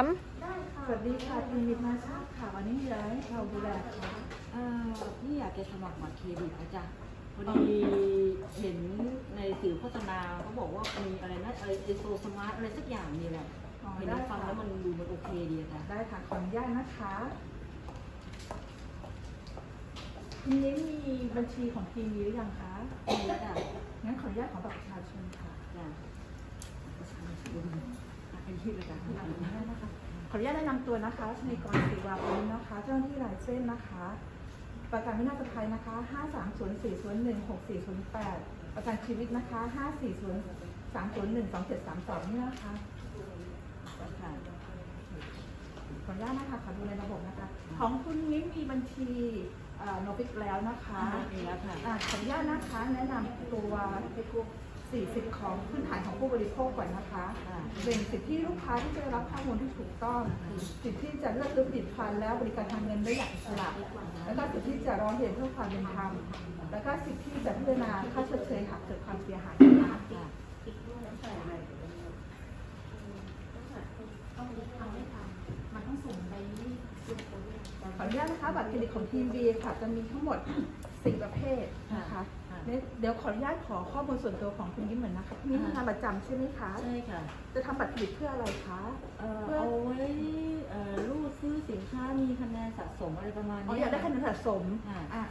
สวัสดีค่ะทีมวิทนาชาติค่ะวันนี้มีอะไรให้เราดูแลคะเอ่อพี่อยากจะสมัครบัตรเครดิตนะจ๊ะพอดีเห็นในสื่อโฆษณาเขาบอกว่ามีอะไรนะไอไอโซสมาร์ทอะไรสักอย่างนี่แหละอ๋อเห็นได้ฟังค่ะแล้วมันดูมันโอเคดีอะจ้ะได้ค่ะขออนุญาตนะคะทีนี้มีบัญชีของทีมมีหรือยังคะมีแล้วจ้ะงั้นขออนุญาตขอบัตรประชาชนค่ะจ้ะดู เป็นที่เลยจ้ะขออนุญาตนะคะขออนุญาตแนะนำตัวนะคะชนีกรศรีวาวุ้นนะคะ เจ้าหน้าที่ลายเส้นนะคะ ประกันวินาศภัยนะคะ 5304016408 ประกันชีวิตนะคะ 54030127732นี่นะคะค่ะขออนุญาตนะคะขอดูในระบบนะคะ ของคุณมิ้นมีบัญชีโนบิกแล้วนะคะมีแล้วค่ะอ่าขออนุญาตนะคะ แนะนำตัว 40 ของพื้นฐานของผู้บริโภคก่อนนะคะค่ะเป็นสิทธิลูกค้าที่จะได้รับข้อมูลที่ถูกต้อง สิทธิที่จะเลือกซื้อผลิตภัณฑ์แล้วบริการทางเงินได้อย่างอิสระแล้วก็สิทธิที่จะร้องเรียนเพื่อความเป็นธรรม แล้วก็สิทธิที่จะพิจารณาค่าชดเชยหากเกิดความเสียหายนะคะค่ะมันต้องส่งไปขออนุญาตนะคะบัตรเครดิตของทีมบีค่ะจะมีทั้งหมด 4 ประเภทนะคะค่ะ เนี่ยเดี๋ยวขออนุญาตขอข้อมูลส่วนตัวของคุณยิ้มเหมือนนะคะคุณยิ้มทำงานประจำใช่ไหมคะ ใช่ค่ะ จะทำบัตรเครดิตเพื่ออะไรคะเอ่อเอาไว้เอ่อรูดซื้อสินค้ามีคะแนนสะสมอะไรประมาณอ๋อนี้ อยากได้คะแนนสะสมค่ะ อะ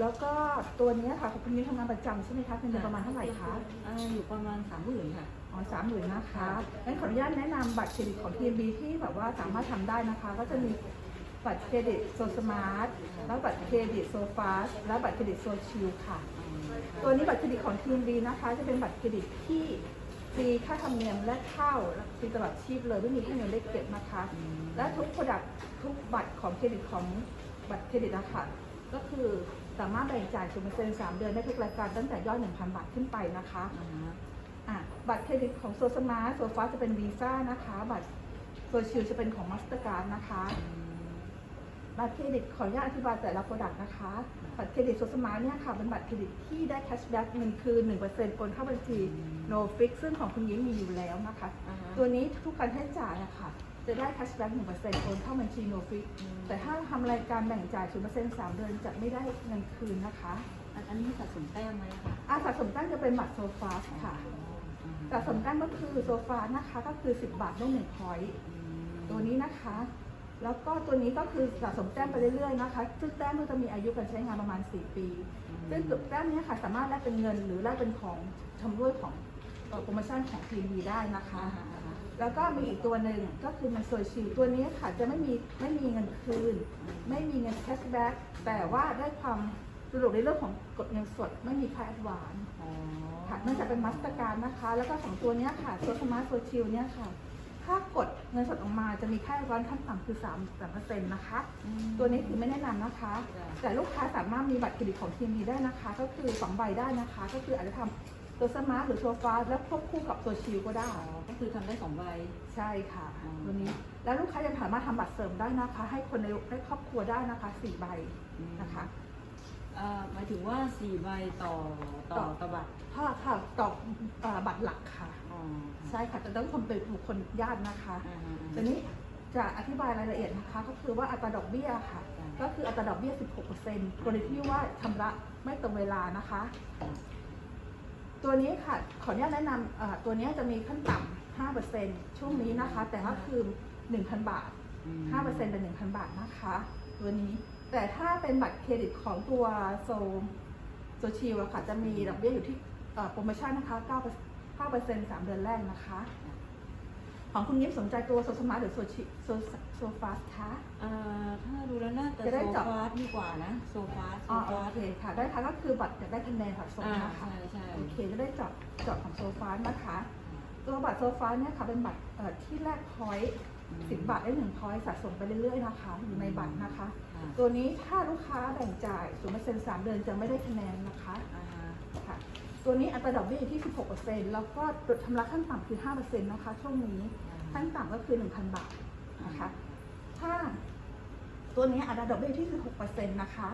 แล้วก็ตัวเนี้ยค่ะคุณยิ้มทำงานประจำใช่ไหมคะเป็นเดือนประมาณเท่าไหร่คะเอ่ออยู่ประมาณสามหมื่นค่ะ อ๋อสามหมื่นนะคะงั้นขออนุญาตแนะนำบัตรเครดิตของ TMB ที่แบบว่าสามารถทำได้นะคะ ก็จะมี บัตรเครดิตโซสมาร์ทแล้วบัตรเครดิตโซฟาสและบัตรเครดิตโซชิลค่ะ ตัวนี้บัตรเครดิตของ TMB นะคะ จะเป็นบัตรเครดิตที่ฟรีค่าธรรมเนียมและเข้าฟรีตลอดชีพเลยไม่มีค่าเงินได้เก็บนะคะ และทุกโปรดักทุกบัตรของเครดิตของบัตรเครดิตนะคะก็คือสามารถแบ่งจ่ายศูนย์เปอร์เซ็นต์สามเดือนได้ทุกรายการตั้งแต่ยอด 1,000 บาทขึ้นไปนะคะอ่าฮะอะบัตรเครดิตของโซสมาร์ทโซฟาจะเป็นวีซ่านะคะ บัตรโซชิลจะเป็นของมาสเตอร์การ์ดนะคะ บัตรเครดิตขออนุญาตอธิบายแต่ละโปรดักต์นะคะ บัตรเครดิตโซสมาร์ทเนี่ยค่ะเป็นบัตรเครดิตที่ได้แคชแบ็กเงินคืน1%โอนเข้าบัญชี no fix ซึ่งของคุณยิ้มมีอยู่แล้วนะคะอ่าฮะตัวนี้ทุกการใช้จ่ายอะค่ะจะได้แคชแบ็ก1%โอนเข้าบัญชี no fix แต่ถ้าทำรายการแบ่งจ่าย0% 3เดือนจะไม่ได้เงินคืนนะคะ อันอันนี้สะสมแต้มไหมคะอาสะสมตั้งจะเป็นบัตรโซฟาค่ะอ่าฮะสะสมตั้งก็คือโซฟานะคะก็คือ10บาทได้1พอยต์อืมตัวนี้นะคะ แล้วก็ตัวนี้ก็คือสะสมแต้มไปเรื่อยๆนะคะซึ่งแต้มมันจะมีอายุการใช้งานประมาณ 4 ปี ซึ่งแต้มนี้ค่ะสามารถแลกเป็นเงินหรือแลกเป็นของชำร่วยของโปรโมชั่นของทีมดีได้นะคะ แล้วก็มีอีกตัวหนึ่งก็คือมันโซชิลตัวนี้ค่ะจะไม่มีไม่มีเงินคืน ไม่มีเงินแคชแบ็กแต่ว่าได้ความสะดวกในเรื่องของกดเงินสดไม่มีค่าแอดวานอ๋อค่ะเนื่องจากเป็นมาสเตอร์การนะคะ แล้วก็สองตัวนี้ค่ะตัวสมาร์ทโซชิลเนี่ยค่ะ ถ้ากดเงินสดออกมาจะมีค่าร้อนขั้นต่ำคือ3 3เปอร์เซ็นต์นะคะอืมตัวนี้คือไม่แนะนำนะคะจ้ะแต่ลูกค้าสามารถมีบัตรเครดิตของทีมดีได้นะคะ ก็คือสองใบได้นะคะ ก็คืออาจจะทำตัวสมาร์ทหรือโซฟาแล้วควบคู่กับตัวชิลก็ได้อ๋อก็คือทำได้สองใบ ใช่ค่ะ อืม ตัวนี้ แล้วลูกค้ายังสามารถทำบัตรเสริมได้นะคะ ให้คนในให้ครอบครัวได้นะคะสี่ใบนะคะ เอ่อหมายถึงว่าสี่ใบต่อต่อต่อ ต่อบัตร ถ้าค่ะต่อเอ่อบัตรหลักค่ะอ๋อ ใช่ค่ะจะต้องคนเป็นบุคคลญาตินะคะอ่าฮะทีนี้จะอธิบายรายละเอียดนะคะ ก็คือว่าอัตราดอกเบี้ยค่ะ ก็คืออัตราดอกเบี้ย 16%กรณีที่ว่าชำระไม่ตรงเวลานะคะ ตัวนี้ค่ะ ขออนุญาตแนะนำเอ่อตัวนี้จะมีขั้นต่ำ5%ช่วงนี้นะคะ แต่ก็คือ 1,000 บาทอืม5%เป็น1,000 บาทนะคะ ตัวนี้ แต่ถ้าเป็นบัตรเครดิตของตัวโซโซชิลอะค่ะ จะมีดอกเบี้ยอยู่ที่เอ่อโปรโมชั่นนะคะ 9 5% 3 เดือนแรกนะคะ ของคุณยิ้มสนใจตัวโซสมาร์ทหรือโซชิโซโซฟาสคะเอ่อถ้าดูแล้วน่าจะจะได้โซจับ ฟาสดีกว่านะโซฟาสโซอ๋อโอฟาสเคค่ะ ได้ค่ะก็คือบัตรอยากได้คะแนนสะสมอ่านะคะ ใช่ใช่โอเคจะได้จับจับของโซฟานะคะ ตัวบัตรโซฟาเนี่ยค่ะเป็นบัตรเอ่อที่แลกพอยต์สิบบาทได้หนึ่งพอยต์สะสมไปเรื่อยๆนะคะ อยู่ในบัตรนะคะ ค่ะตัวนี้ถ้าลูกค้าแบ่งจ่ายศูนย์เปอร์เซ็นต์สามเดือนจะไม่ได้คะแนนนะคะ อ่าฮะค่ะ ตัวนี้อัตราดอกเบี้ยอยู่ที่ 16%แล้วก็ตัวชำระขั้นต่ำคือ 5%นะคะช่วงนี้ขั้นต่ำก็คือ 1,000 บาทนะคะ ถ้าตัวนี้อัตราดอกเบี้ยอยู่ที่ 16%นะคะ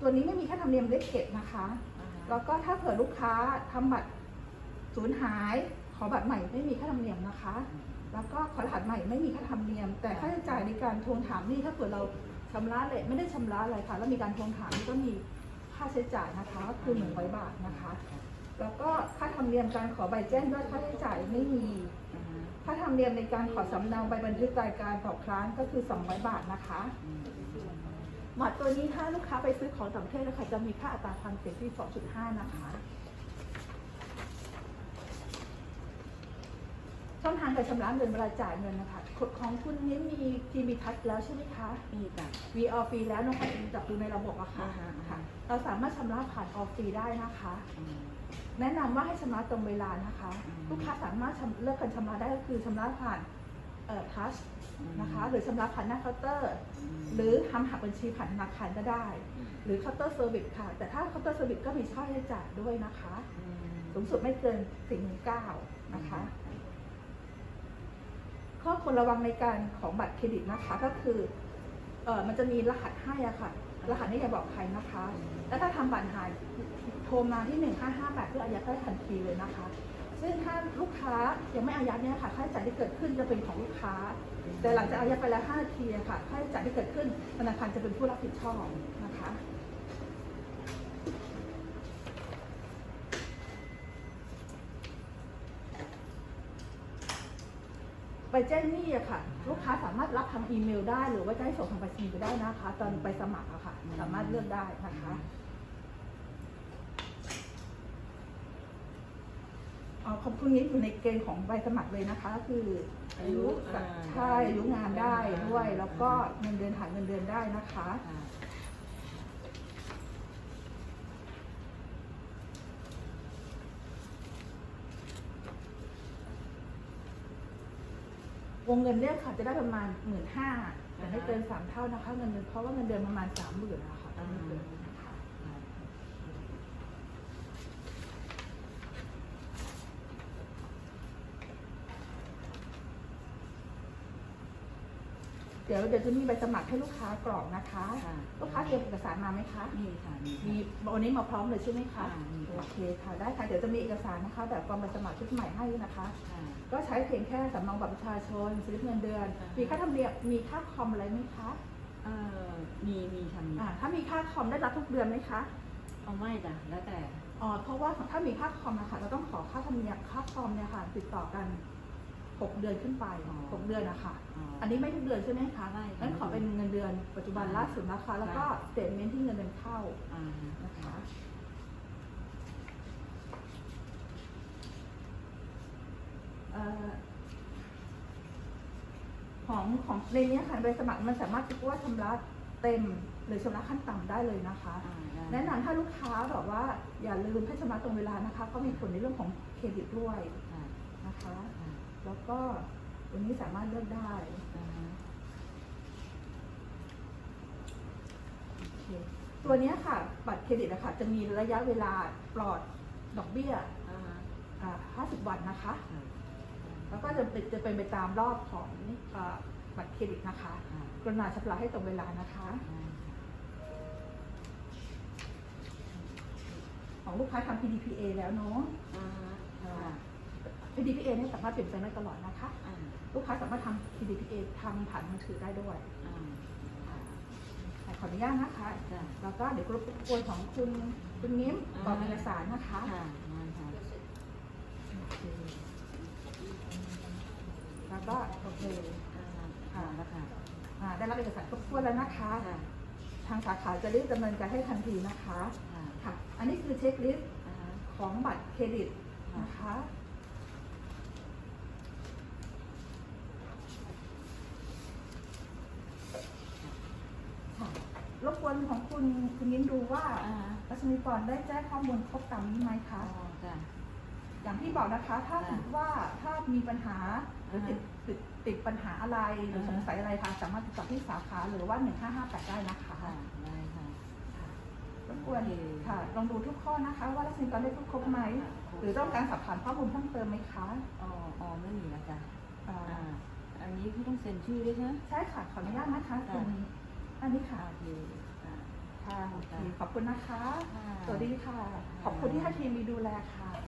ตัวนี้ไม่มีค่าธรรมเนียมได้เก็บนะคะอ่าฮะแล้วก็ถ้าเผื่อลูกค้าทำบัตรสูญหาย ขอบัตรใหม่ไม่มีค่าธรรมเนียมนะคะ แล้วก็ขอรหัสใหม่ไม่มีค่าธรรมเนียม แต่ค่าใช้จ่ายในการทวงถามหนี่ถ้าเกิดเราชำระเลยไม่ได้ชำระอะไรค่ะ แล้วมีการทวงถามนี่ก็มี ค่าใช้จ่ายนะคะก็คือหนึ่งร้อยบาทนะคะ แล้วก็ค่าธรรมเนียมการขอใบแจ้งยอดค่าใช้จ่ายไม่มี ค่าธรรมเนียมในการขอสำเนาใบบันทึกรายการต่อครั้งก็คือ 200 บาทนะคะหมัดตัวนี้ถ้าลูกค้าไปซื้อของต่างประเทศนะคะจะมีค่าอัตราควางเสี่ยงที่ 2.5 นะคะ ช่องทางการชำระเงินเวลาจ่ายเงินนะคะกฎของคุณนี้มี GB Touch แล้วใช่ไหมคะ มีจ้ะ VR Free แล้วนะคะจับดูในระบบอะค่ะอ่าฮะอ่าฮะค่ะ เราสามารถชำระผ่าน All Free ได้นะคะ อืม แนะนำว่าให้ชำระตรงเวลานะคะ อืม ลูกค้าสามารถชำเลือกการชำระได้ก็คือชำระผ่านเอ่อทัชนะคะ หรือชำระผ่านหน้าเคาน์เตอร์มหรือทำหักบัญชีผ่านธนาคารก็ได้ หรือเคาน์เตอร์เซอร์วิสค่ะ แต่ถ้าเคาน์เตอร์เซอร์วิสก็มีค่าใช้จ่ายด้วยนะคะมสูงสุดไม่เกิน4 9 0 0นะคะ ข้อควรระวังในการของบัตรเครดิตนะคะ ก็คือเออมันจะมีรหัสให้อะค่ะ รหัสนี้อย่าบอกใครนะคะ แล้วถ้าทำบัตรหายโทรมาที่ 1558เพื่ออายัดได้ทันทีเลยนะคะ ซึ่งถ้าลูกค้ายังไม่อายัดเนี่ยค่ะค่าใช้จ่ายที่เกิดขึ้นจะเป็นของลูกค้า แต่หลังจากอายัดไปแล้ว5นาทีค่ะค่าใช้จ่ายที่เกิดขึ้นธนาคารจะเป็นผู้รับผิดชอบนะคะ แจ้งหนี้อะค่ะ ลูกค้าสามารถรับทางอีเมลได้หรือว่าจะให้ส่งทางไปรษณีย์ก็ได้นะคะ ตอนไปสมัครอะค่ะ สามารถเลือกได้นะคะอ๋อขอบคุณนี้อยู่ในเกณฑ์ของใบสมัครเลยนะคะก็คืออายุอ่าใช่อายุงานได้ด้วย แล้วก็เงินเดือนฐานเงินเดือนได้นะคะ วงเงินเนี่ยค่ะจะได้ประมาณหมื่นห้าแต่ไม่เกินสามเท่านะคะเงินเดือนเพราะว่าเงินเดือนประมาณสามหมื่นนะคะไม่เกินน เดี๋ยวเดี๋ยวจะมีใบสมัครให้ลูกค้ากรอกนะคะ ค่ะลูกค้าเตรียมเอกสารมาไหมคะมีค่ะมีมีวันนี้มาพร้อมเลยใช่ไหมคะ อ่ามีค่ะ โอเคค่ะได้ค่ะ เดี๋ยวจะมีเอกสารนะคะ แบบฟอร์มใบสมัครชุดใหม่ให้นะคะ ค่ะ ก็ใช้เพียงแค่สำเนาบัตรประชาชนสลิปเงินเดือนอ่ามีมีค่าธรรมเนียมมีค่าคอมอะไรไหมคะเอ่อมีมีค่ะมีอ่าถ้ามีค่าคอมได้รับทุกเดือนไหมคะ เอาไม่จ้ะแล้วแต่อ๋อเพราะว่าถ้ามีค่าคอมนะคะเราต้องขอค่าธรรมเนียมค่าคอมเนี่ยค่ะติดต่อกัน หกเดือนขึ้นไปอ๋อหกเดือนนะคะอ๋ออัอันนี้ไม่ทุกเดือนใช่ไหมคะไม่ค่ะ งั้นขอเป็นเงินเดือนปัจจุบันอ่าล่าสุดนะคะ แล้วก็สเตทเมนต์ที่เงินเดือนเข้าอ่านะคะเอ่อของของในเนี้ยค่ะใบสมัครมันสามารถว่าชำระเต็มหรือชำระขั้นต่ำได้เลยนะคะ อ่าได้แนะนำถ้าลูกค้าแบบว่าอย่าลืมให้ชำระตรงเวลานะคะ ก็มีผลในเรื่องของเครดิตด้วยค่ะนะคะค่ะ แล้วก็ตรงนี้สามารถเลือกได้อ่าฮะตัวนี้ค่ะ บัตรเครดิตนะคะจะมีระยะเวลาปลอดดอกเบี้ยอ่าฮะอ่า50วันนะคะ แล้วก็จะเป็นจะเป็นไปตามรอบของบัตรเครดิตนะคะ กรุณาชำระให้ตรงเวลานะคะของลูกค้าทำ PDPA แล้วเนาะ PDPA เนี่ยสามารถเปลี่ยนแปลงได้ตลอดนะคะ อ่าลูกค้าสามารถทำ PDPA ทางผ่านมือถือได้ด้วยอ่าค่ะขออนุญาตนะคะ จ้ะแล้วก็เดี๋ยวกรุ๊ปกวนของคุณคุณมิ้มกรอกเอกสารนะคะค่ะงานค่ะโอเคแล้วก็โอเคอ่าค่ะแล้วค่ะอ่าได้รับเอกสารครบถ้วนแล้วนะคะ ค่ะทางสาขาจะรีบดำเนินการให้ทันทีนะคะ ค่ะค่ะ อันนี้คือเช็คลิสต์อ่าฮะของบัตรเครดิตนะคะค่ะ รบกวนของคุณคุณยิ้มดูว่าอ่าฮะรัชนีกรได้แจ้งข้อมูลครบตามนี้ไหมอ๋คะอจ้ะ อย่างที่บอกนะคะ ถ้าสมมติว่าถ้ามีปัญหาหรือติดติดติดปัญหาอะไรหรืออ่าฮะสงสัยอะไรค่ะสามารถติดต่อที่สาขาหรือว่า 1558 ได้นะคะค่ะได้ค่ะรบกวนโอเคค่ะ ลองดูทุกข้อนะคะ ว่ารัชนีกรได้ครบไหม หรือต้องการสอบถามข้อมูลเพิ่มเติมไหมคะอ๋ออ๋อไม่มีแล้วจ้ะอ่าอ่าอันนี้พี่ต้องเซ็นชื่อด้วยใช่ไหม ใช่ค่ะขออนุญาตนะคะค่ะคุณ อันนี้ค่ะโอเคอ่าค่ะโอเคขอบคุณนะคะค่ะสวัสดีค่ะ ขอบคุณที่ให้ทีมมีดูแลค่ะ